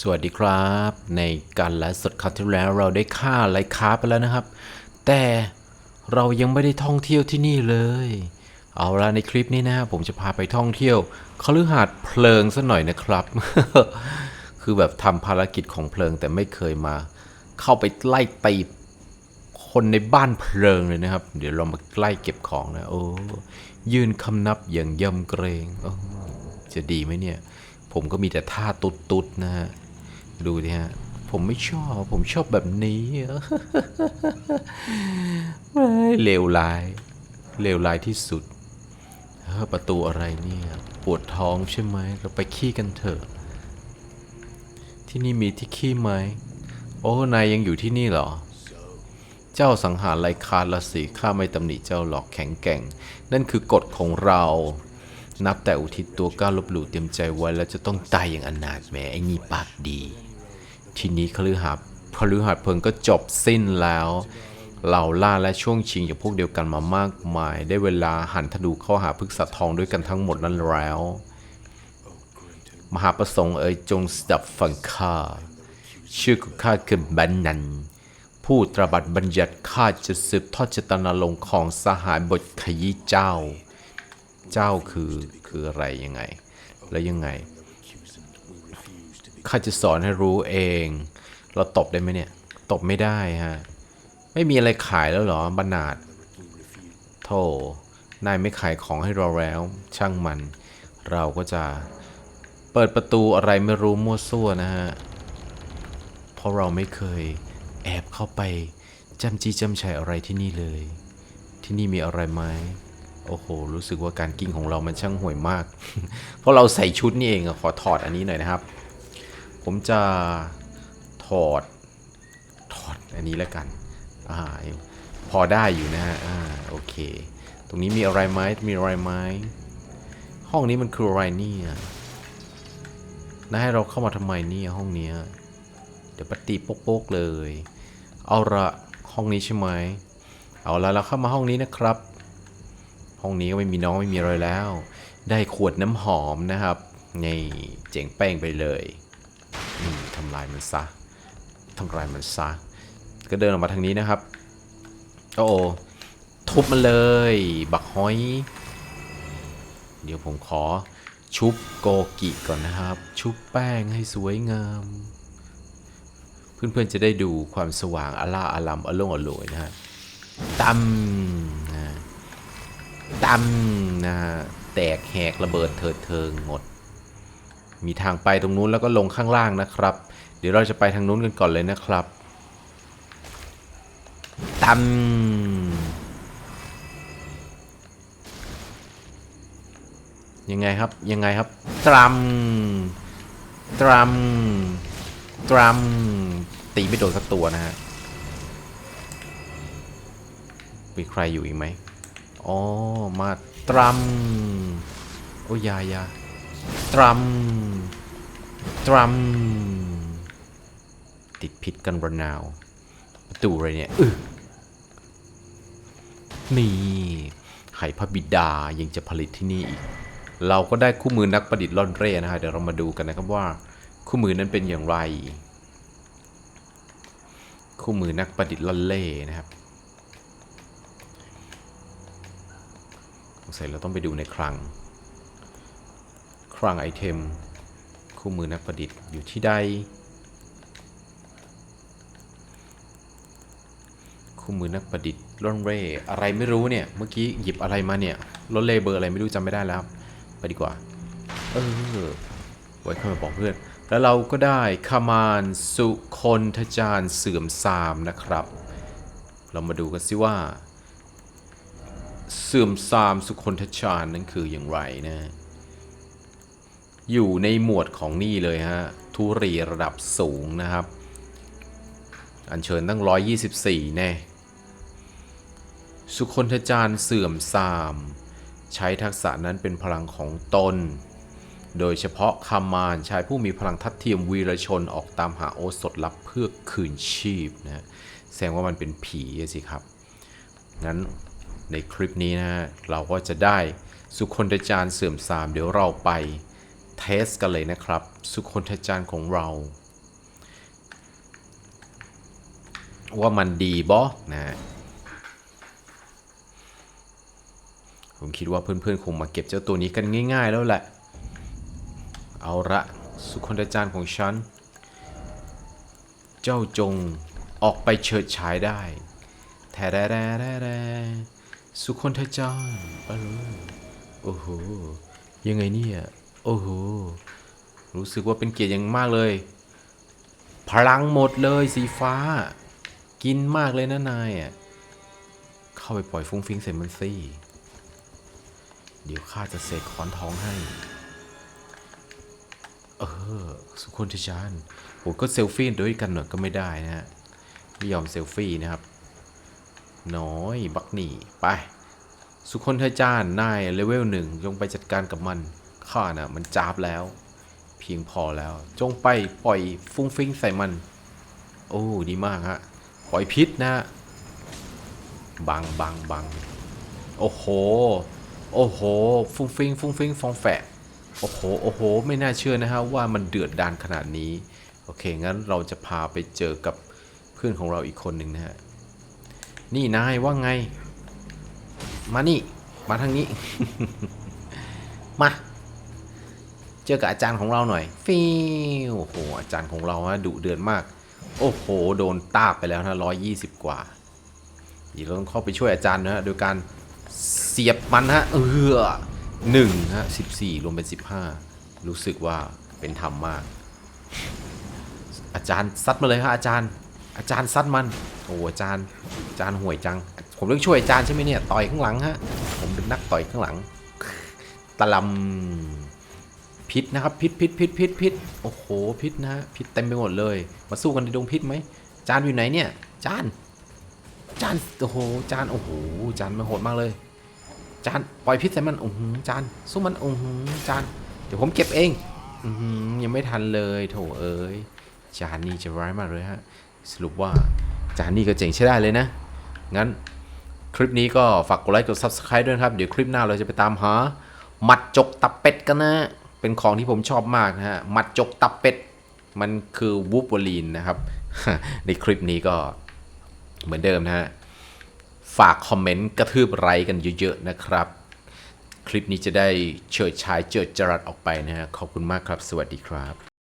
สวัสดีครับ ในการไลฟ์สดคราวที่แล้วเราได้ฆ่าไลคาไปแล้วนะครับ แต่เรายังไม่ได้ท่องเที่ยวที่นี่เลย เอาละในคลิปนี้นะผมจะพาไปท่องเที่ยวคฤหาสน์เพลิงสัหน่อยนะครับ คือแบบทำภารกิจของเพลิงแต่ไม่เคยมา เข้าไปไล่ตีคนในบ้านเพลิงเลยนะครับ เดี๋ยวเรามาไล่เก็บของนะ โอ้ยืนคำนับอย่างยำเกรงจะดีไหมเนี่ย ผมก็มีแต่ท่าตุดๆนะฮะ ดูดิฮะ ผมไม่ชอบ ผมชอบแบบนี้เลวร้ายเลวร้ายที่สุดเประตูอะไรเนี่ย ปวดท้องใช่ไหม เราไปขี้กันเถอะ ที่นี่มีที่ขี้ไหม โอ้ นายยังอยู่ที่นี่เหรอ เจ้าสังหารไรคาละสิข้าไม่ตำหนิเจ้าหรอกแข็งแกร่ง นั่นคือกฎของเรา นับแต่อุทิศตัวก้าลบหลู่เตรียมใจไว้แล้วจะต้องตายอย่างอนาถแหมไอ้นี่ปากดี ทีนี้คฤหาสน์คฤหาสเพลิงก็จบสิ้นแล้วเหล่าล่าและช่วงชิงจากพวกเดียวกันมามากมาย ได้เวลาหันธนูเข้าหาพฤกษทองด้วยกันทั้งหมดนั้นแล้ว มหาประสงค์เอ๋ยจงสดับฟังข้าชื่อของข้าคือบันนันผู้ตรบัดบัญญัติข้าจะสืบทอดจตนาลงของสหายบทขยี้เจ้า เจ้าคือคืออะไรยังไง แล้วยังไง ข้าจะสอนให้รู้เอง เราตบได้ไหมเนี่ย ตบไม่ได้ฮะ ไม่มีอะไรขายแล้วเหรอบรรนาดโธ่นายไม่ขายของให้เราแล้ว ช่างมัน เราก็จะเปิดประตูอะไรไม่รู้มั่วซั่วนะฮะ เพราะเราไม่เคยแอบเข้าไปจำจีจำชัยอะไรที่นี่เลย ที่นี่มีอะไรไหมโอ้โห รู้สึกว่าการกิ้งของเรามันช่างห่วยมาก เพราะเราใส่ชุดนี่เองอะขอถอดอันนี้หน่อยนะครับ ผมจะถอดถอดอันนี้แล้วกันอ่าพอได้อยู่นะฮะอ่าโอเค ตรงนี้มีอะไรไหมมีอะไรไหมห้องนี้มันคืออะไรเนี่ยนะให้เราเข้ามาทำไมเนี่ยห้องเนี้ยเดี๋ยวปฏิโป๊กๆเลย เอาละห้องนี้ใช่ไหมเอาละเราเข้ามาห้องนี้นะครับ ห้องนี้ก็ไม่มีน้องไม่มีอะไรแล้ว ได้ขวดน้ำหอมนะครับนี่เจ๋งแป้งไปเลย ทำลายมันซะทำลายมันซะ ก็เดินออกมาทางนี้นะครับ โอ้โอทุบมันเลย บักห้อย เดี๋ยวผมขอชุบโกกิก่อนนะครับ ชุบแป้งให้สวยงาม เพื่อนๆจะได้ดูความสว่างอล่าอลัมอโลงอโลยนะฮะตั้มนะตั้มนะฮะแตกแหกระเบิดเถิดเทิงหมด มีทางไปตรงนู้นแล้วก็ลงข้างล่างนะครับ เดี๋ยวเราจะไปทางนู้นกันก่อนเลยนะครับตั้มยังไงครับยังไงครับตรัมตรัมตรัมตีไม่โดนสักตัวนะฮะมีใครอยู่อีกไหมอ๋อมาตรัมโอ้ยายา ตรัม ตรัม ติดพิษกันระนาวประตูอะไรเนี่ยนี่ไข่พระบิดายังจะผลิตที่นี่อีก เราก็ได้คู่มือนักประดิษฐ์ล่อนเร่นะฮะเดี๋ยวเรามาดูกันนะครับว่า คู่มือนั้นเป็นอย่างไร คู่มือนักประดิษฐ์ล่อนเล่นะครับสงสัยเราต้องไปดูในคลัง ลังไอเทม คู่มือนักประดิษฐ์อยู่ที่ใด คู่มือนักประดิษฐ์ล่อนเร่อะไรไม่รู้เนี่ย เมื่อกี้หยิบอะไรมาเนี่ยล่อนเร่เบอร์อะไรไม่รู้จำไม่ได้แล้วครับ ไปดีกว่า เออไว้ค่อยมาบอกเพื่อน แล้วเราก็ได้คามานสุคนทจารเสื่อมซามนะครับ เรามาดูกันสิว่า เสื่อมซามสุคนทจารนั้นคืออย่างไรนะ อยู่ในหมวดของนี่เลยฮะทุเรียระดับสูงนะครับ อัญเชิญตั้ง 124 แน่สุคนทจารเสื่อมซาม ใช้ทักษะนั้นเป็นพลังของตน โดยเฉพาะคามานชายผู้มีพลังทัดเทียมวีรชนออกตามหาโอสถลับเพื่อคืนชีพนะแสดงว่ามันเป็นผีสิครับ งั้นในคลิปนี้นะฮะเราก็จะได้สุคนทจารเสื่อมทรามเดี๋ยวเราไป เทสกันเลยนะครับ สุคนทจารย์ของเรา ว่ามันดีบอนะผมคิดว่าเพื่อนๆ คงมาเก็บเจ้าตัวนี้กันง่าย ๆ แล้วแหละ เอาละสุคนทจารย์ของฉัน เจ้าจงออกไปเฉิดฉายได้แทแร่แรแรสุคนทจารย์โอ้โห ยังไงเนี่ย โอ้โห รู้สึกว่าเป็นเกียรติอย่างมากเลย พลังหมดเลยสีฟ้า กินมากเลยนะนายอะ เข้าไปปล่อยฟุ้งฟิ้งใส่มันสิเดี๋ยวข้าจะเสกค้อนทองให้ เออ สุคนทจารย์ผมก็เซลฟี่ด้วยกันหน่อยก็ไม่ได้นะฮะ ไม่ยอมเซลฟี่นะครับ น้อยบักหนี่ไป สุคนทจารย์นายเลเวลหนึ่งจงไปจัดการกับมัน ข้าน่ะมันจาบแล้ว เพียงพอแล้ว จงไปปล่อยฟุ้งฟิ้งใส่มัน โอ้ดีมากฮะปล่อยพิษนะบังบังบังโอ้โห โอ้โห ฟุ้งฟิ้งฟุ้งฟิ้งฟองแฝะโอ้โห โอ้โห ไม่น่าเชื่อนะฮะว่ามันเดือดดานขนาดนี้ โอเค งั้นเราจะพาไปเจอกับเพื่อนของเราอีกคนหนึ่งนะฮะ นี่นายว่าไง มานี่ มาทางนี้ มา เจอกับอาจารย์ของเราหน่อยฟิวโอ้โหอาจารย์ของเราฮะดุเดือดมาก โอ้โห โดนตากไปแล้วนะร้อยยี่สิบกว่าเดี๋ยวเราต้องเข้าไปช่วยอาจารย์นะฮะโดยการเสียบมันฮะเออหนึ่งฮะสิบสี่รวมเป็นสิบห้ารู้สึกว่าเป็นธรรมมาก อาจารย์ซัดมาเลยฮะอาจารย์ อาจารย์ซัดมันโอ้อาจารย์อาจารย์ห่วยจัง ผมต้องช่วยอาจารย์ใช่ไหมเนี่ยต่อยข้างหลังฮะผมเป็นนักต่อยข้างหลังตะลำ พิษนะครับพิษพิษพิษพิษพิษโอ้โหพิษนะฮะพิษเต็มไปหมดเลย มาสู้กันในดงพิษไหมจานอยู่ไหนเนี่ยจานจานโอ้โหจานโอ้โหจานมันโหดมากเลยจานปล่อยพิษใส่มันโอ้โหจานสู้มันโอ้โหจานเดี๋ยวผมเก็บเองอืยังไม่ทันเลยโถเอ้ยจานนี่จะร้ายมากเลยฮะสรุปว่าจานนี่ก็เจ๋งใช้ได้เลยนะงั้นคลิปนี้ก็ฝากกดไลค์กด Subscribe ด้วยครับ เดี๋ยวคลิปหน้าเราจะไปตามหาหมัดจกตับเป็ดกันนะ เป็นของที่ผมชอบมากนะฮะมัดจกตับเป็ด มันคือวูบวอลีนนะครับ ในคลิปนี้ก็เหมือนเดิมนะฮะ ฝากคอมเมนต์กระทืบไลค์กันเยอะๆนะครับ คลิปนี้จะได้เฉิดฉายเจิดจรัสออกไปนะฮะ ขอบคุณมากครับ สวัสดีครับ